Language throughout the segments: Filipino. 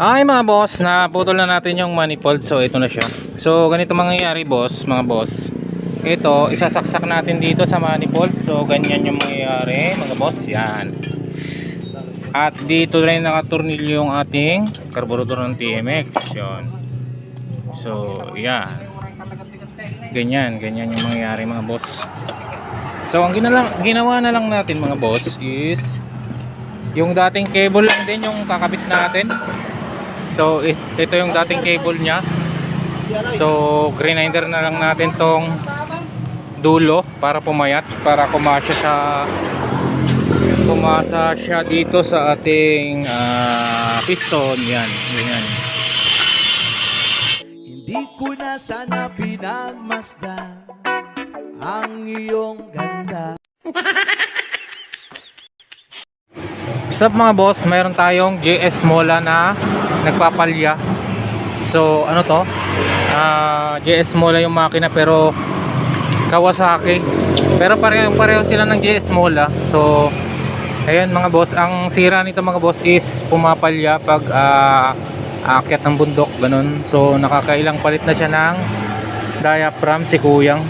Ay mga boss, naputol na natin yung manifold. So ito na siya. So ganito mangyayari boss, mga boss. Ito, isasaksak natin dito sa manifold. So ganyan yung mangyayari, mga boss. Yan. At dito rin nakatornilyo yung ating carburetor ng TMX. Yun. So, yan. Ganyan, ganyan yung mangyayari mga boss. So ang ginalang, ginawa na lang natin mga boss is yung dating cable lang din yung kakabit natin. So it, ito yung dating cable niya. So grinder na lang natin tong dulo para pumayat para kumasya siya kumasa siya dito sa ating ah, piston yan ganyan Hindi ko na sana pinagmasdan ang iyong ganda. What's mga boss? Mayroon tayong JS Mola na nagpapalya. So ano to? Ah, JS Mola yung makina pero Kawasaki. Pero pareho pareho sila ng JS Mola. So ayun mga boss, ang sira nito mga boss is pumapalya pag ah, aakyat ng bundok ganun. So nakakailang palit na siya ng diaphragm si Kuyang.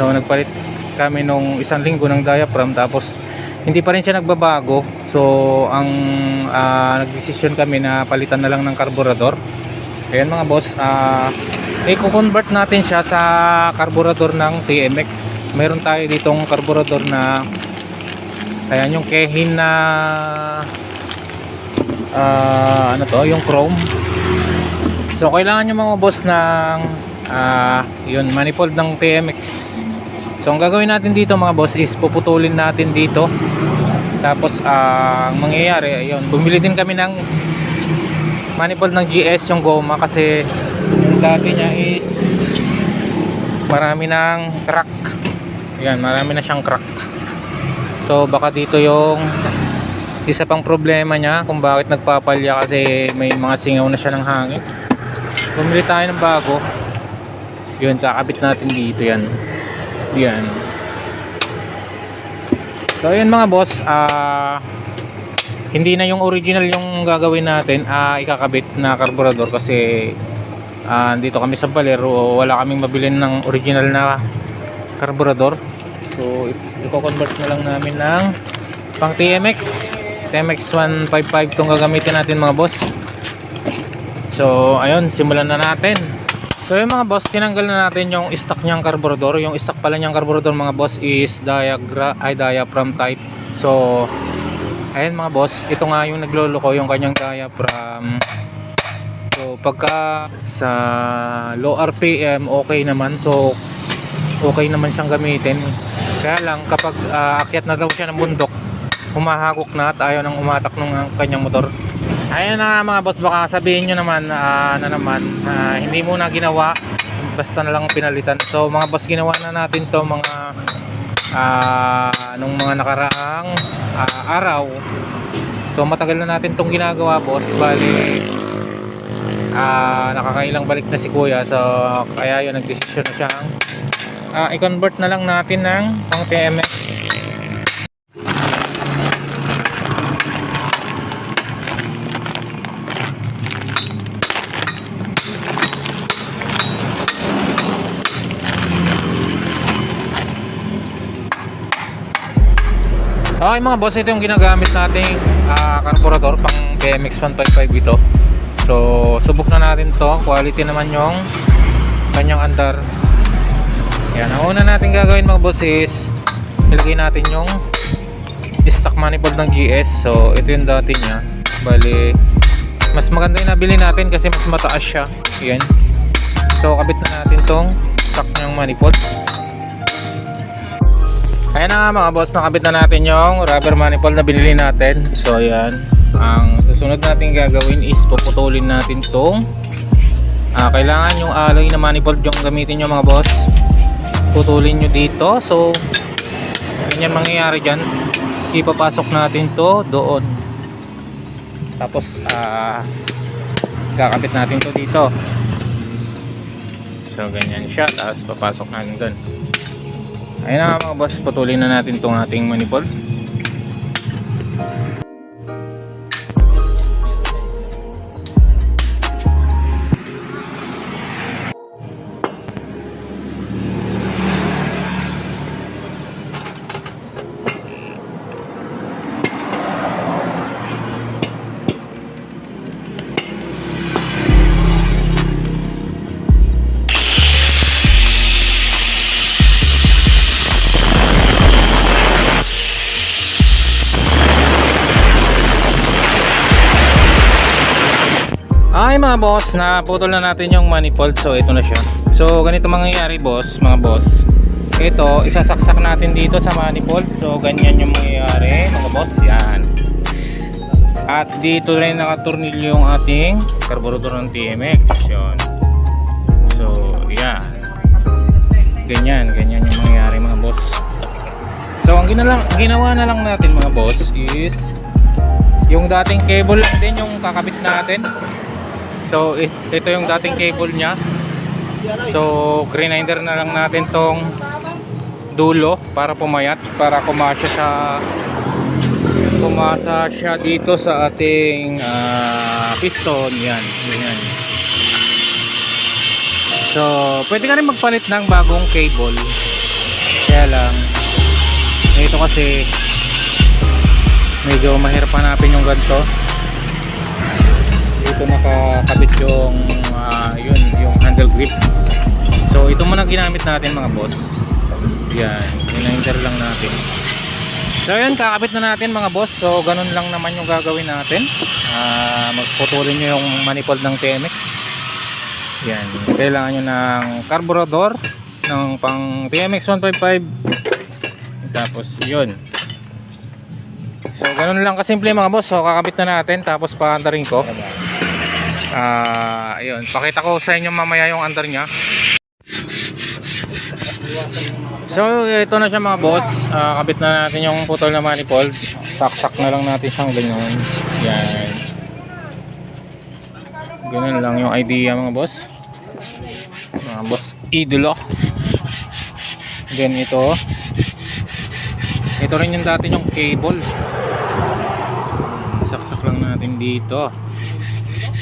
So nagpalit kami nung isang linggo ng diaphragm tapos hindi pa rin siya nagbabago. So ang ah, nagdesisyon kami na palitan na lang ng karburador. Ayan mga boss, ah i-convert natin siya sa karburador ng TMX. Meron tayo ditong karburador na ayan yung Kehin na ah, ano to, yung chrome. So kailangan nyo mga boss ng ah, yun, manifold ng TMX. So ang gagawin natin dito mga boss is puputulin natin dito. Tapos ah, ang mangyayari, ayun, bumili din kami ng manifold ng GS yung goma kasi yung dati niya is marami ng crack. Yan, marami na siyang crack. So baka dito yung isa pang problema niya kung bakit nagpapalya kasi may mga singaw na siya ng hangin. Bumili tayo ng bago. Yun, kakabit natin dito yan. Yan. So yun mga boss, ah hindi na yung original yung gagawin natin, ah ikakabit na karburador kasi ah dito kami sa Balero, wala kaming mabili ng original na karburador. So i-convert na lang namin ng pang TMX. TMX 155 tong gagamitin natin mga boss. So ayun, simulan na natin. So yung mga boss, tinanggal na natin yung stock niyang carburetor. Yung stock pala niyang carburetor mga boss is diagra ay diaphragm type. So ayun mga boss, ito nga yung nagloloko yung kanyang diaphragm. So pagka sa low RPM okay naman. So okay naman siyang gamitin. Kaya lang kapag ah, akyat na daw siya ng bundok, humahagok na at ayaw nang umatak ng kanyang motor. Ayun na mga boss, baka sabihin nyo naman ah, na naman, ah, hindi mo na ginawa, basta na lang pinalitan. So mga boss, ginawa na natin to mga ah, nung mga nakaraang ah, araw. So matagal na natin tong ginagawa boss, bali ah, nakakailang balik na si kuya. So kaya yun, nagdesisyon na siyang ah, i-convert na lang natin ng pang TMX. Okay mga boss, ito yung ginagamit nating ah, carburetor pang BMX 155 ito. So, subok na natin to. Quality naman yung kanyang andar. Yan, ang una natin gagawin mga boss is ilagay natin yung stock manifold ng GS. So, ito yung dati niya. Bali, mas maganda yung nabili natin kasi mas mataas siya. Yan. So, kabit na natin tong stock ng manifold. Ayan na nga mga boss, nakabit na natin yung rubber manifold na binili natin. So ayan, ang susunod natin gagawin is puputulin natin tong ah, kailangan yung alloy na manifold yung gamitin nyo mga boss. Putulin nyo dito. So ganyan mangyayari dyan. Ipapasok natin to doon. Tapos ah kakabit natin to dito. So ganyan siya. Tapos papasok natin doon. Ayun na mga boss, putulin na natin itong ating manifold. Ay mga boss, naputol na natin yung manifold. So ito na siya. So ganito mangyayari boss, mga boss. Ito, isasaksak natin dito sa manifold. So ganyan yung mangyayari, mga boss. Yan. At dito rin nakatornilyo yung ating carburetor ng TMX. Yun. So, yan. Ganyan, ganyan yung mangyayari mga boss. So, ang ginalang, ginawa na lang natin mga boss is yung dating cable lang din yung kakabit natin. So, it- ito yung dating cable niya. So, grinder na lang natin tong dulo para pumayat, para kumasya siya pumasa siya dito sa ating ah, piston. Yan, yan. So, pwede ka rin magpalit ng bagong cable. Kaya lang, ito kasi medyo mahirap hanapin yung ganito. Dito nakakabit yung ah, yun, yung handle grip. So, ito muna ginamit natin mga boss. Yan, ininder lang natin. So yun, kakabit na natin mga boss. So ganun lang naman yung gagawin natin. Ah, magputulin nyo yung manifold ng TMX. Yan, kailangan nyo ng carburetor ng pang TMX 155. Tapos yun. So ganun lang kasimple mga boss. So kakabit na natin tapos paandarin ko. Ah, ayun, pakita ko sa inyo mamaya yung andar niya. So, ito na siya mga boss. Ah, kabit na natin yung putol na manifold. Saksak na lang natin siyang ganyan. Yan. Ganun lang yung idea mga boss. Mga boss idolo. Then ito. Ito rin yung dati yung cable. Saksak lang natin dito.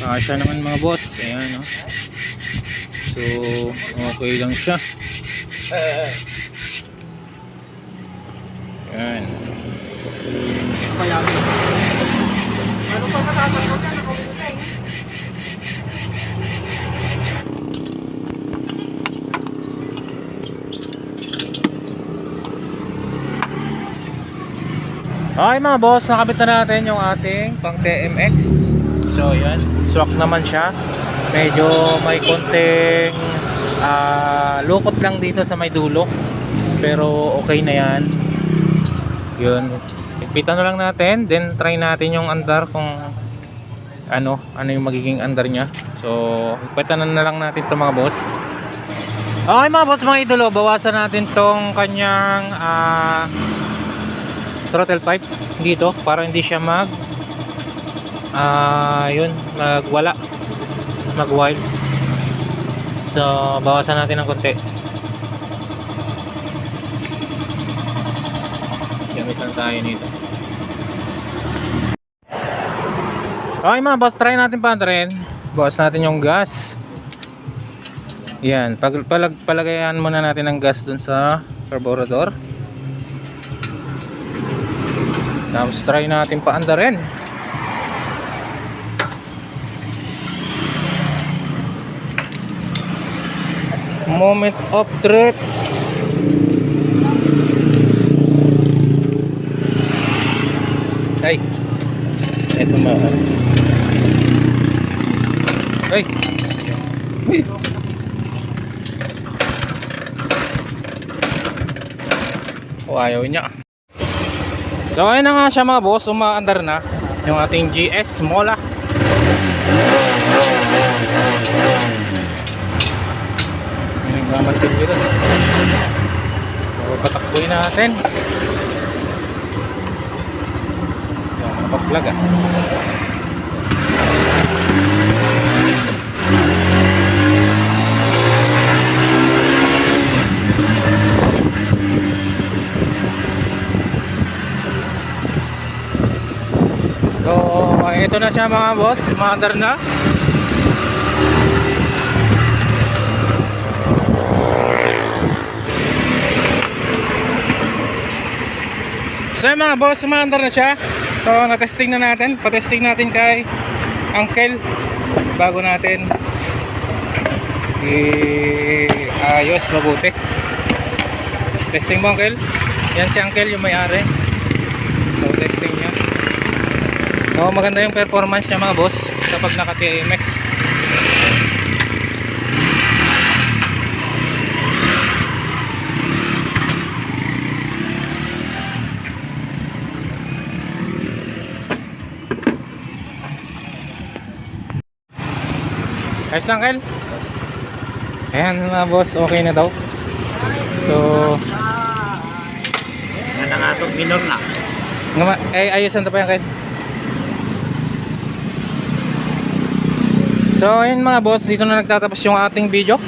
Kasya naman mga boss. Ayan oh. So, okay lang siya. Yan. Okay mga boss, nakabit na natin yung ating pang TMX. So yan, swak naman siya. Medyo may konting ah, lukot lang dito sa may dulo. Pero okay na yan. Yun. Ipitan na lang natin, then try natin yung andar kung ano, ano yung magiging andar niya. So, ipitan na lang natin to mga boss. Okay mga boss, mga idolo, bawasan natin tong kanyang ah throttle pipe dito para hindi siya mag ah yun magwala mag wild so bawasan natin ng konti. Gamit lang tayo nito. Okay mga boss try natin pa rin bawas natin yung gas. Yan pag palag, palagayan muna natin ng gas dun sa carburetor. Tapos try natin paandarin. Moment of truth. Ay. Ito ma. Ay. Uy. Oh, ayaw niya. So ayun na nga siya mga boss, umaandar na yung ating GS Mola. May nagmamantin dito. So patakboy natin. Yan, nakapag-vlog ah. So, ito na siya mga boss, maandar na. So yun, mga boss, maandar na siya. So, na-testing na natin. Pa-testing natin kay Uncle bago natin i-ayos mabuti. Testing mo, Uncle. Yan si Uncle, yung may-ari. So, testing niya. Oh, maganda yung performance niya mga boss. kapag naka TMX. Ayos lang, Kel? Ayan mga boss, okay na daw. So, Yan ang atong minor na. nga ma- eh, ayusan na pa yan, Kel? So, ayun mga boss, dito na nagtatapos yung ating video.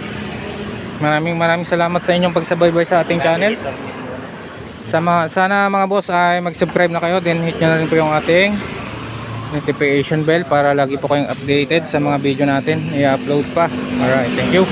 Maraming maraming salamat sa inyong pagsabaybay sa ating channel. Sa mga, sana mga boss ay mag-subscribe na kayo, then hit nyo na rin po yung ating notification bell para lagi po kayong updated sa mga video natin i-upload pa. Alright, thank you.